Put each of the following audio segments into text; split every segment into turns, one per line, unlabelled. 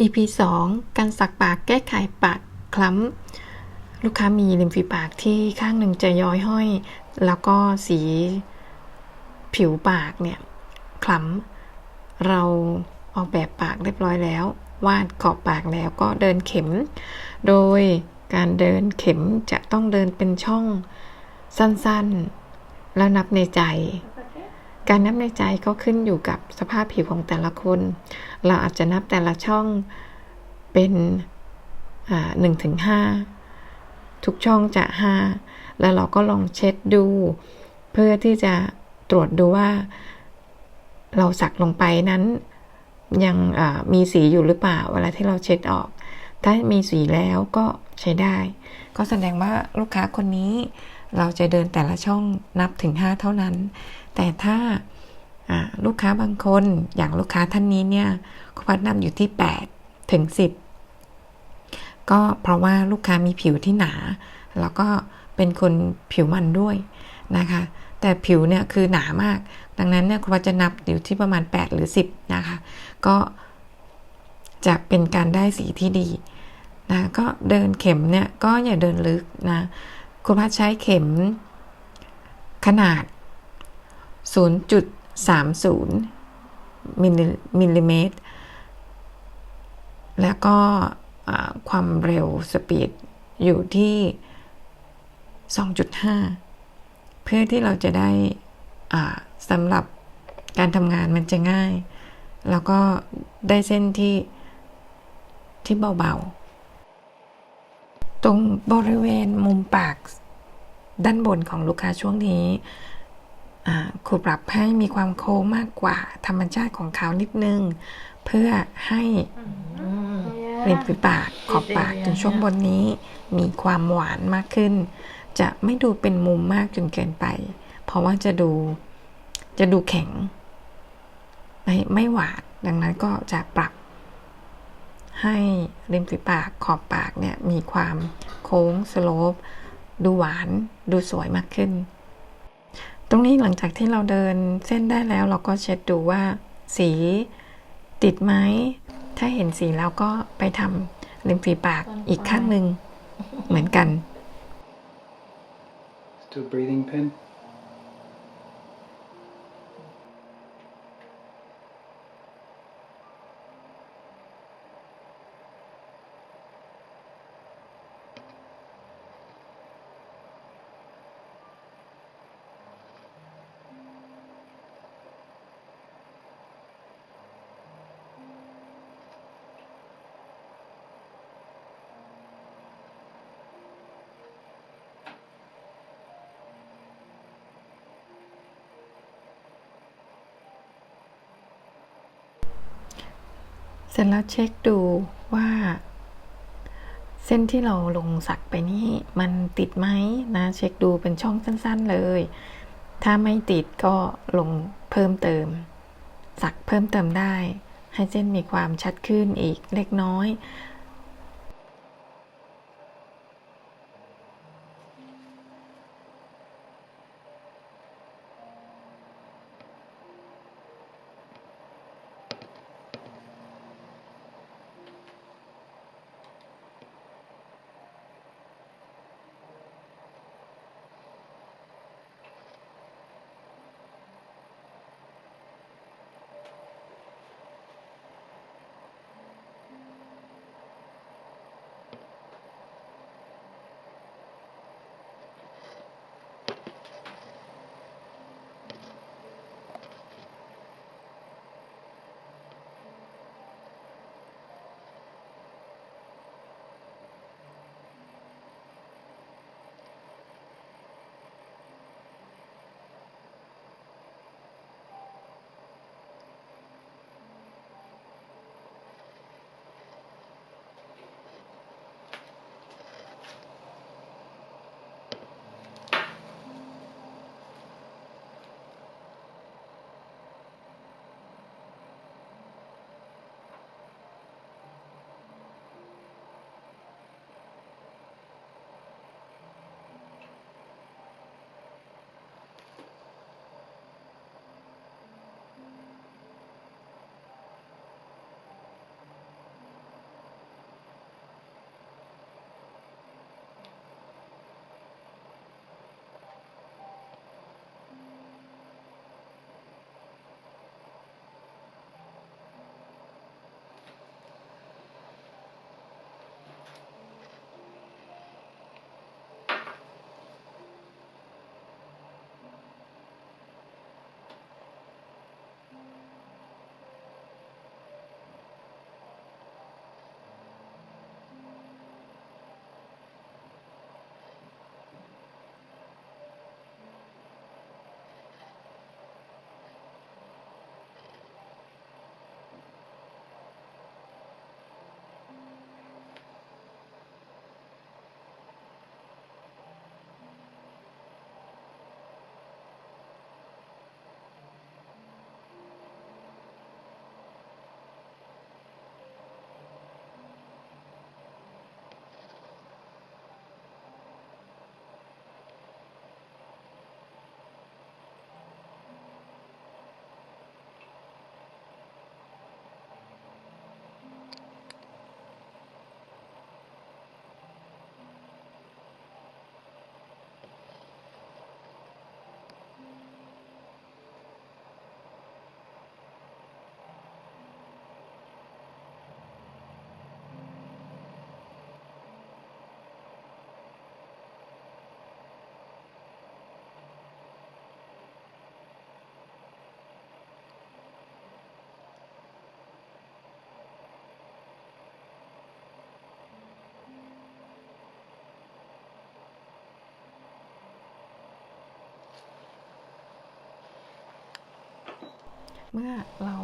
EP 2 การสักปากแก้ไขปากคล้ำ ลูกค้ามีริมฝีปากที่ข้างหนึ่งจะย้อยห้อย แล้วก็สีผิวปากเนี่ยคล้ำ เราออกแบบปากเรียบร้อยแล้ว วาดขอบปากแล้วก็เดินเข็ม โดยการเดินเข็มจะต้องเดินเป็นช่องสั้นๆ แล้วนับในใจ การนับในใจก็ขึ้นอยู่กับสภาพผิวของแต่ละคน เราอาจจะนับแต่ละช่องเป็นหนึ่งถึงห้าทุกช่องจะห้าแล้วเราก็ลองเช็ดดู เพื่อที่จะตรวจดูว่า เราสักลงไปนั้น ยังมีสีอยู่หรือเปล่า เวลาที่เราเช็ดออก ถ้ามีสีแล้วก็ใช้ได้ ก็แสดงว่าลูกค้าคนนี้เราจะเดินแต่ละช่องนับถึง 5 เท่านั้น แต่ถ้าลูกค้าบางคนอย่างลูกค้าท่านนี้เนี่ยเขาพัดนำอยู่ที่ 8 ถึง 10 ก็เพราะว่าลูกค้ามีผิวที่หนา แล้วก็เป็นคนผิวมันด้วยนะคะ แต่ผิวเนี่ยคือหนามาก ดังนั้นเนี่ยคุณพัดจะนับอยู่ที่ประมาณ 8 หรือ 10 นะคะ ก็จะเป็นการได้สีที่ดีนะก็เดินเข็มเนี่ยก็อย่าเดินลึกนะคุณพัดใช้เข็มขนาด 0.30 มิลลิเมตร แล้วก็ความเร็วสปีดอยู่ที่ 2.5 เพื่อที่เราจะได้สำหรับการทำงานมันจะง่าย แล้วก็ได้เส้นที่ที่เบาๆ ตรงบริเวณมุมปากด้านบนของลูกค้าช่วงนี้ ครูปรับให้มีความโค้งมากกว่าธรรมชาติของเขานิดนึง เพื่อให้ริมฝีปากขอบปากถึงช่วงบนนี้ มีความหวานมากขึ้น จะไม่ดูเป็นมุมมากจนเกินไป เพราะว่าจะดูจะดูแข็ง ไม่ไม่หวานดังนั้นก็จะปรับ ให้ริมฝีปากขอบปากเนี่ยมีความโค้งสโลปดูหวานดูสวยมากขึ้นต รงนี้หลังจากที่เราเดินเส้นได้แล้วเราก็เช็ดดูว่า สีติดไหม ถ้าเห็นสีแล้วก็ไปทำริมฝีปากอีกข้างหนึ่งเหมือนกัน
Still breathing pen.
เสร็จแล้วเช็คดูว่า เส้นที่เราลงสักไปนี่มันติดไหมนะ เช็คดูเป็นช่องสั้นๆเลย ถ้าไม่ติดก็ลงเพิ่มเติม สักเพิ่มเติมได้ ให้เส้นมีความชัดขึ้นอีกเล็กน้อย เมื่อเรา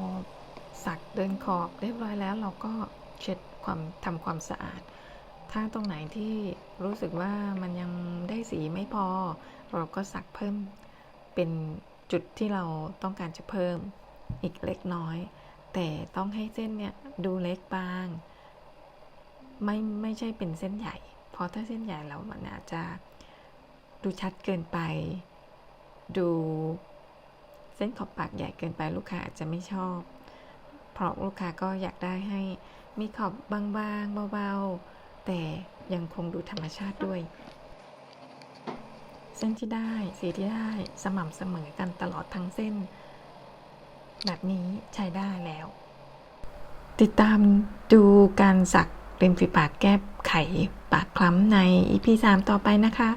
สักเดินขอบเรียบร้อยแล้วเราก็เช็ดความทำความสะอาด ถ้าตรงไหนที่รู้สึกว่ามันยังได้สีไม่พอ เราก็สักเพิ่มเป็นจุดที่เราต้องการจะเพิ่มอีกเล็กน้อย แต่ต้องให้เส้นเนี่ยดูเล็กบาง ไม่ไม่ใช่เป็นเส้นใหญ่ เพราะถ้าเส้นใหญ่แล้วมันอาจจะดูชัดเกินไป ดู ส้นขอบปากใหญ่เกินไปลูกค้าอาจจะไม่ชอบ เพราะลูกค้าก็อยากได้ให้มีขอบบางๆเบาๆ แต่ยังคงดูธรรมชาติด้วย เส้นที่ได้สีที่ได้สม่ำเสมอกันตลอดทั้งเส้น แบบนี้ใช้ได้แล้ว ติดตามดูการสักริมฝีปากแก้ไขปากคล้ำใน EP 3 ต่อไปนะคะ